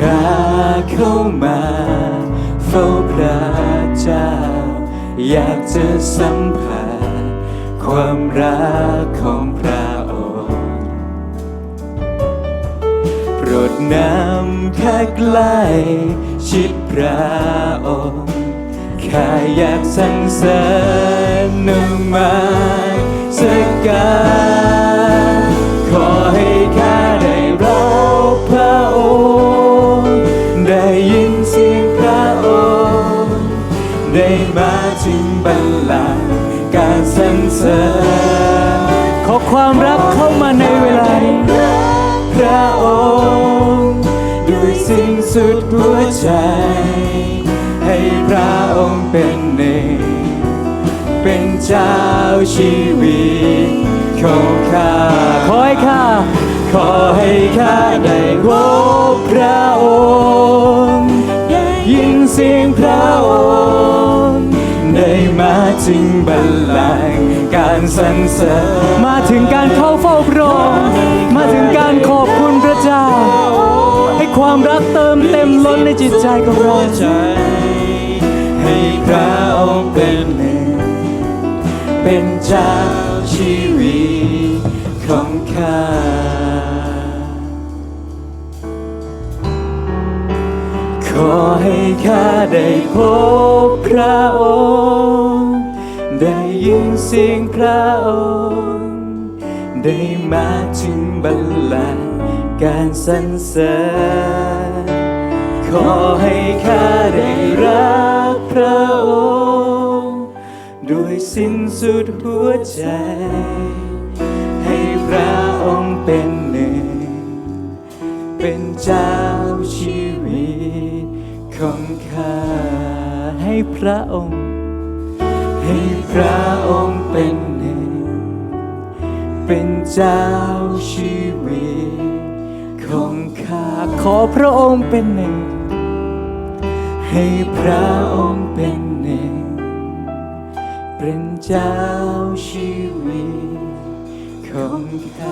ข้าเข้ามาเฝ้าพระเจ้า อยากจะสัมผัสความรักของพระองค์ โปรดนำข้าใกล้ชิดพระองค์ข้าอยากสรรเสริญนมาสกา มาถึงบัลลังก์การสรรเสริญขอความรักเข้ามาในเวลานี้พระองค์ด้วยสิ่งสุดหัวใจ ให้พระองค์เป็นหนึ่งเป็นเจ้าชีวิตของข้าขอให้ข้าขอให้ข้าได้พบพระองค์ได้ยินเสียงพระองค์ ถึงบัลลังก์การสรรเสริญมาถึงการเข้าเฝ้าพระองค์มาถึงการขอบคุณพระเจ้า ให้ความรักเติมเต็มล้นในจิตใจของเราให้พระองค์เป็นหนึ่ง เป็นเจ้าชีวิตของข้าขอให้ข้าได้พบพระองค์ ยินเสียงพระองค์ได้มาถึงบัลลังก์การสรรเสริญขอให้ข้าได้รักพระองค์ด้วยสิ้นสุดหัวใจ ให้พระองค์เป็นหนึ่ง เป็นเจ้าชีวิตของข้าให้พระองค์ ให้พระองค์เป็นหนึ่ง เป็นเจ้าชีวิตของข้าขอพระองค์เป็นหนึ่ง ให้พระองค์เป็นหนึ่ง เป็นเจ้าชีวิตของข้า